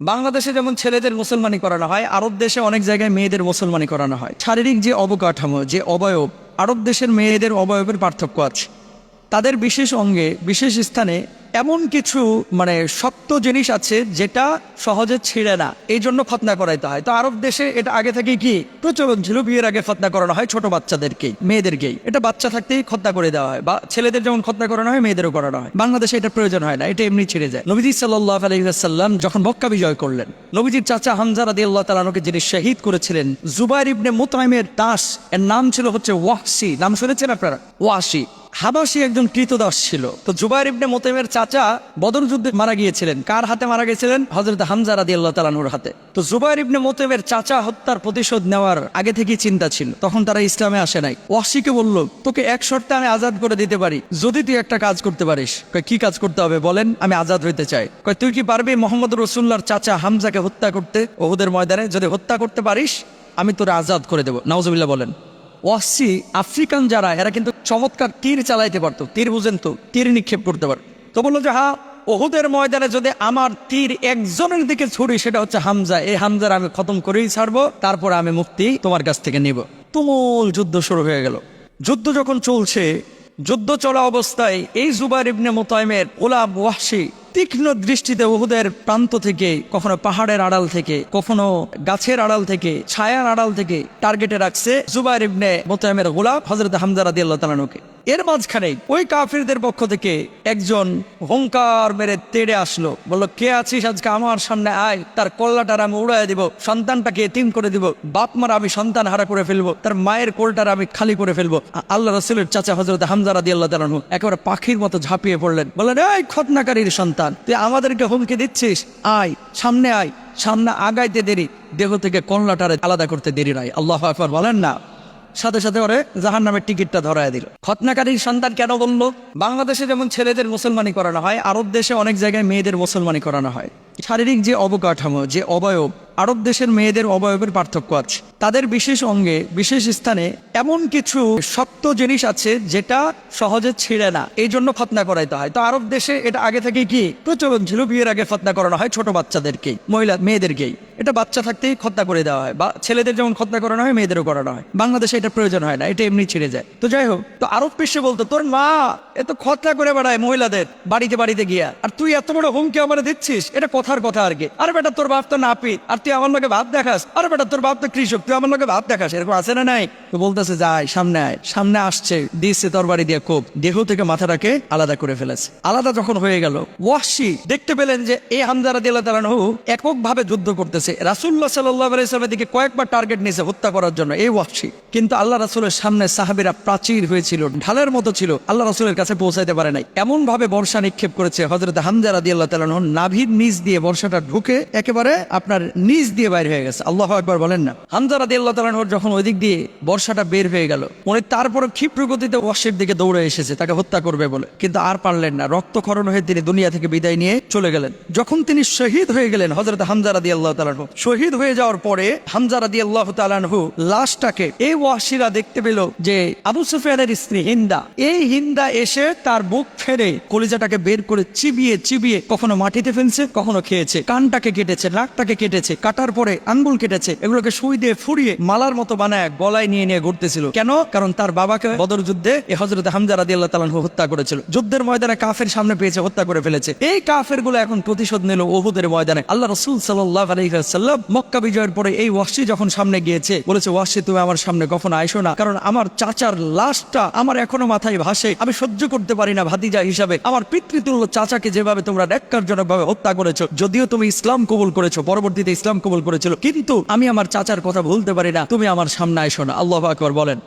বাংলাদেশে যেমন ছেলেদের মুসলমানি করানো হয়, আরব দেশে অনেক জায়গায় মেয়েদের মুসলমানি করানো হয়। শারীরিক যে অবকাঠামো, যে অবয়ব, আরব দেশের মেয়েদের অবয়বের পার্থক্য আছে। তাদের বিশেষ অঙ্গে, বিশেষ স্থানে এমন কিছু মানে শক্ত জিনিস আছে যেটা সহজে ছিঁড়ে না। এই জন্য খতনা করাইতে হয়। তো আরব দেশে এটা আগে থেকে কি? প্রচলন ছিল, বিয়ের আগে খতনা করানো হয় ছোট বাচ্চাদেরকেই, মেয়েদেরকেই। এটা বাচ্চা থাকতেই খতনা করে দেওয়া হয় বা ছেলেদের যেমন খতনা করানো হয়, মেয়েদেরও করানো হয়। বাংলাদেশে এটা প্রয়োজন হয় না, এটা এমনি ছিঁড়ে যায়। নবীজি সাল্লাহ আলহিহাসাল্লাম যখন মক্কা বিজয় করলেন, নবীজির চাচা হামজা রাদি আল্লাহ তালানোকে যিনি শহীদ করেছিলেন, জুবাইর ইবনে মুতাইমের দাস, এর নাম ছিল হচ্ছে ওয়াসি নাম শুনেছেন আপনারা? ওয়াসি হাবাসি একজন কৃতদাস ছিল। তো জুবাইর ইবনে মোতেমের চাচা বদর যুদ্ধে মারা গিয়েছিলেন। কার হাতে মারা গেছিলেন হজরত হামজা রাদি আল্লাহ তালানুর হাতে। তো জুবাইর ইবনে মোতেমের চাচা হত্যার প্রতিশোধ নেওয়ার আগে থেকেই চিন্তা ছিল। তখন তারা ইসলামে আসে নাই। ওয়াসিকে বলল, তোকে এক শর্তে আমি আজাদ করে দিতে পারি। যদি তুই একটা কাজ করতে পারিস কি কাজ করতে হবে বলেন, আমি আজাদ হইতে চাই। কয়, তুই কি পারবি মোহাম্মদ রসুল্লার চাচা হামজাকে হত্যা করতে? ওহুদের ময়দানে যদি হত্যা করতে পারিস, আমি তোরা আজাদ করে দেবো। নাউজুবিল্লাহ বলেন। ওয়াসি আফ্রিকান যারা, এরা কিন্তু চমৎকার তীর চালাইতে পারতো, তীর বুঝেন তো, তীর নিক্ষেপ করতে পারত। তো বলল যে হা ওহুদের ময়দানে যদি আমার তীর একজনের দিকে ছুরি, সেটা হচ্ছে হামজা। এই হামজার আমি খতম করেই ছাড়বো, তারপর আমি মুক্তি তোমার কাছ থেকে নিব। তুমুল যুদ্ধ শুরু হয়ে গেল। যুদ্ধ যখন চলছে, যুদ্ধ চলা অবস্থায় এই জুবাইর ইবনে মোতাইমের ওলাব ওয়াসি তীক্ষ্ণ দৃষ্টিতে উহুদের প্রান্ত থেকে, কখনো পাহাড়ের আড়াল থেকে, কখনো গাছের আড়াল থেকে, ছায়ার আড়াল থেকে টার্গেটে রাখছে জুবাইর ইবনে মোতায়েমের গোলাপ হজরত হামদার আদি আল্লাহ তালানুকে এর মাঝখানে ওই কাফিরদের পক্ষ থেকে একজন হংকার মেরে তেড়ে আসলো। বলল, কে আছিস আজকে আমার সামনে? আয়, তার কল্লাটার আমি উড়াই দিব, সন্তানটাকে এতিম করে দিব বাপ মার আমি সন্তান হারা করে ফেলব, তার মায়ের কোলটার আমি খালি করে ফেলব। আল্লাহ রসুলের চাচা হজরত হামজারা রাদি আল্লাহ তালানু একেবারে পাখির মতো ঝাঁপিয়ে পড়লেন। বললেন, এই খতনাকারীর সন্তান, তুই আমাদেরকে হুমকি দিচ্ছিস? আয়, সামনে আয়, সামনে আগাইতে দেরি, দেহ থেকে কল্লাটারে আলাদা করতে দেরি নাই। আল্লাহ আকবর, বলেন না। সাথে সাথে ওরে জাহান নামের টিকিটটা ধরায় দিল। খতনাকারীর সন্তান কেন বলল? বাংলাদেশে যেমন ছেলেদের মুসলমানি করানো হয়, আরব দেশে অনেক জায়গায় মেয়েদের মুসলমানি করানো হয়। শারীরিক যে অবকাঠামো, যে অবয়ব, আরব দেশের মেয়েদের অবয়বের পার্থক্য আছে। তাদের বিশেষ অঙ্গে, বিশেষ স্থানে এমন কিছু শক্ত জিনিস আছে যেটা সহজে ছিঁড়ে না। এই জন্য খতনা করাইতে হয়। তো আরব দেশে এটা আগে থেকে কি? প্রচলন ছিল, বিয়ের আগে খতনা করানো হয় ছোট বাচ্চাদেরকেই, মহিলা, মেয়েদেরকেই। এটা বাচ্চা থাকতেই খতনা করে দেওয়া হয় বা ছেলেদের যেমন খতনা করানো হয়, মেয়েদেরও করানো হয়। বাংলাদেশে এটা প্রয়োজন হয় না, এটা এমনি ছিঁড়ে যায়। তো যাই হোক, তো আরব পেশে বলতো, তোর মা এত খতনা করে বেড়ায় মহিলাদের বাড়িতে বাড়িতে গিয়া। আর তুই এত বড় হুমকি আমার দিচ্ছিস, এটা কথার কথা আর কি। আরে বেটা, তোর বাপ তো নাপিত। আর তুই আমার লোকে ভাব দেখাস। আরে বেটা, তোর বাপ তো কৃষক। তুই আমার লোকে ভাব দেখাস। এরকম আছে না নাই? তো বলতেছে, যাই, সামনে আয়। সামনে আসছে তোর বাড়ি দিয়ে কোপ। দেহ থেকে মাথাটাকে আলাদা করে ফেলেছে। আলাদা যখন হয়ে গেল ওয়াসি দেখতে পেলেন যে এই হামদারা দিল্লা তালানহু এককভাবে যুদ্ধ করতেছে। রাসুল্লাহ সাল্লাহ আলাইসলামের দিকে কয়েকবার টার্গেট নিয়েছে হত্যা করার জন্য, এই ওয়াসি কিন্তু আল্লাহ রাসুলের সামনে সাহাবিরা প্রাচীর হয়েছিল, ঢালের মতো ছিল। আল্লাহ রাসুলের কাছে পৌঁছাইতে পারে নাই। এমন ভাবে বর্ষা নিক্ষেপ করেছে হজরত হামজা রাদি আল্লাহ তালানহ নাভির নিচ দিয়ে বর্ষাটা ঢুকে একেবারে আপনার নিচ দিয়ে বাইরে হয়ে গেছে। আল্লাহ একবার বলেন না। হামজা রাদি আল্লাহ তালানহর যখন ওই দিক দিয়ে বর্ষাটা বের হয়ে গেল, উনি তারপরে ক্ষিপ্র গতিতে ওয়াসির দিকে দৌড়ে এসেছে, তাকে হত্যা করবে বলে। কিন্তু আর পারলেন না, রক্তক্ষরণ হয়ে তিনি দুনিয়া থেকে বিদায় নিয়ে চলে গেলেন। যখন তিনি শহীদ হয়ে গেলেন হজরত হামজা রাদি আল্লাহ তালানহু শহীদ হয়ে যাওয়ার পরে হামজা রাদি আল্লাহ তালানহু লাশটাকে এই ওয়াসিরা দেখতে পেল যে আবু সুফিয়ানের স্ত্রী হিন্দা। এই হিন্দা এসে তার বুক ফেরে কলিজাটাকে বের করে চিবিয়ে চিবিয়ে কখনো মাটিতে ফেলছে, কখনো খেয়েছে, কানটাকে কেটেছে, নাকটাকে কেটেছে, কাটার পরে আঙ্গুল কেটেছে, এগুলোকে সুই দিয়ে ফুরিয়ে মালার মতো বানায় গলায় নিয়ে নিয়ে ঘুরতেছিল। কেন? কারণ তার বাবাকে বদর যুদ্ধে হজরত হামজা রাদি আল্লাহ তালানহু হত্যা করেছিল। যুদ্ধের ময়দানে কাফের সামনে পেয়েছে, হত্যা করে ফেলেছে। এই কাফেরগুলো এখন প্রতিশোধ নিল ওহুদের ময়দানে। আল্লাহ রসুল সাল্লাহ মক্কা বিজয়ের পরে এই ওয়াসি যখন সামনে গিয়েছে, বলেছে, ওয়াসি, তুমি আমার সামনে কখনো আইসো না। কারণ আমার চাচার লাশটা আমার এখনও মাথায় ভাসে। আমি সহ্য করতে পারি না ভাতিজা হিসাবে। আমার পিতৃতুল্য চাচাকে যেভাবে তোমরা ন্যাক্কারজনক ভাবে হত্যা করেছ যদিও তুমি ইসলাম কবুল করেছ, পরবর্তীতে ইসলাম কবুল করেছিল, কিন্তু আমি আমার চাচার কথা ভুলতে পারি না। তুমি আমার সামনে আইসো না। আল্লাহ আকবর বলেন।